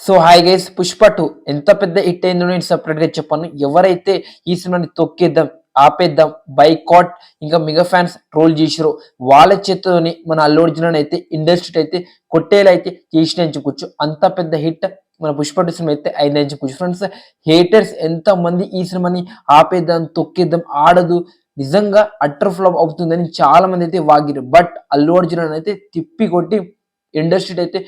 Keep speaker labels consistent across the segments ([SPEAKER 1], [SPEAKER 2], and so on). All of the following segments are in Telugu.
[SPEAKER 1] So hi guys Pushpa two. ఎంత పెద్ద హిట్ అయిందో నేను సపరేట్గా చెప్పాను. ఎవరైతే ఈ సినిమాని తొక్కేద్దాం ఆపేద్దాం బైకాట్ ఇంకా మిగ ఫ్యాన్స్ ట్రోల్ చేసిరో వాళ్ళ చేతితోని మన అల్లు అర్జున్ అయితే ఇండస్ట్రీ అయితే కొట్టేలా అయితే చేసిన చెప్పుకోవచ్చు అంత పెద్ద హిట్ మన పుష్ప సినిమా అయితే అయిందని చెప్పుకోవచ్చు ఫ్రెండ్స్ హేటర్స్ ఎంత మంది ఈ సినిమాని ఆపేద్దాం తొక్కేద్దాం ఆడదు నిజంగా అటర్ ఫ్లాప్ అవుతుందని చాలా మంది అయితే వాగిరు బట్ అల్లు అర్జున్ అయితే తిప్పి కొట్టి ఇండస్ట్రీ అయితే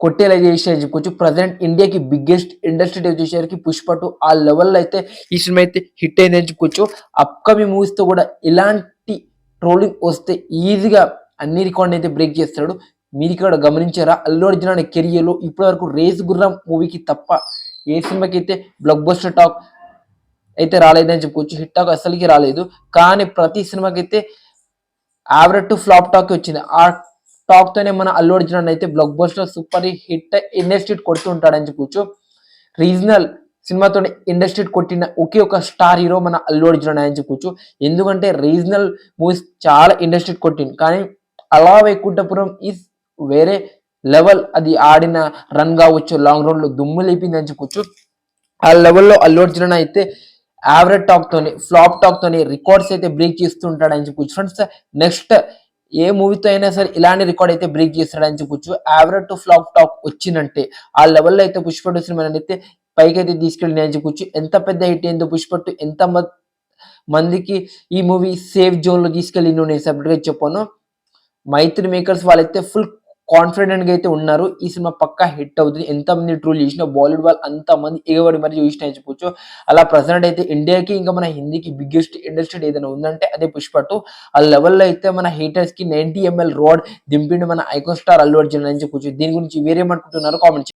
[SPEAKER 1] కొట్టేలా చేసి చెప్పుకోవచ్చు ప్రజెంట్ ఇండియాకి బిగ్గెస్ట్ ఇండస్ట్రీ చేసేసరికి పుష్ప టూ ఆ లెవెల్లో అయితే ఈ సినిమా అయితే హిట్ అయిందని చెప్పుకోవచ్చు అప్కమింగ్ మూవీస్తో కూడా ఇలాంటి ట్రోలింగ్ వస్తే ఈజీగా అన్ని రికార్డ్ అయితే బ్రేక్ చేస్తాడు. మీరు ఇక్కడ గమనించారా? అల్లు అర్జున్ అనే కెరియర్లో ఇప్పటి వరకు రేస్ గుర్రం మూవీకి తప్ప ఏ సినిమాకి అయితే బ్లాక్ బస్టర్ టాక్ అయితే రాలేదని చెప్పుకోవచ్చు హిట్ టాక్ అసలుకి రాలేదు. కానీ ప్రతి సినిమాకి అయితే యావరేజ్ టు ఫ్లాప్ టాక్ వచ్చింది. ఆ టాక్ తోనే మన అల్లు అర్జున్ అయితే blockbuster super hit industry కొడుతుంటాడని చెప్పొచ్చు. రీజనల్ సినిమాతో ఇండస్ట్రీ కొట్టిన ఒకే ఒక స్టార్ హీరో మన అల్లు అర్జున్ అని చెప్పొచ్చు. ఎందుకంటే రీజనల్ మూవీస్ చాలా ఇండస్ట్రీ కొట్టింది. కానీ అలా వైకుంఠపురం ఈజ్ వేరే లెవెల్ అది ఆడిన రన్ కావచ్చు లాంగ్ రన్లో దుమ్ము లేపింది అని చెప్పొచ్చు. ఆ లెవెల్లో అల్లు అర్జున్ అయితే యావరేజ్ టాక్ తోని ఫ్లాప్ టాక్ తోని రికార్డ్స్ అయితే బ్రేక్ చేస్తుంటాడు అని చెప్పొచ్చు. ఫ్రెండ్స్ నెక్స్ట్ ఏ మూవీతో అయినా సరే ఇలాంటి రికార్డ్ అయితే బ్రేక్ చేస్తాడని చెప్పొచ్చు. యావరేజ్ టు ఫ్లాప్ టాక్ వచ్చిందంటే ఆ లెవెల్లో అయితే పుష్ప టూ సినిమా అయితే పైకి అయితే తీసుకెళ్ళి అని చెప్పొచ్చు. ఎంత పెద్ద హిట్ అయిందో పుష్ప టూ ఎంత మందికి ఈ మూవీ సేఫ్ జోన్లో తీసుకెళ్ళి నేను సెపరేట్గా చెప్పాను. మైత్రి మేకర్స్ వాళ్ళైతే ఫుల్ కాన్ఫిడెంట్గా అయితే ఉన్నారు. ఈ సినిమా పక్కా హిట్ అవుతుంది. ఎంత మంది ట్రూల్ చేసిన బాలీవుడ్ వాళ్ళు అంత మంది ఎగబడి మరి చూసిన చెప్పొచ్చు. అలా ప్రజెంట్ అయితే ఇండియాకి ఇంకా మన హిందీకి బిగ్గెస్ట్ ఇండస్ట్రీ ఏదైనా ఉందంటే అదే పుష్ప టూ ఆ లెవెల్లో అయితే మన హీటర్స్కి నైన్టీ ఎంఎల్ రోడ్ దింపిండి మన ఐకాన్ స్టార్ అల్లు అర్జున్ అని చెప్పొచ్చు. దీని గురించి వేరేమనుకుంటున్నారు కామెంట్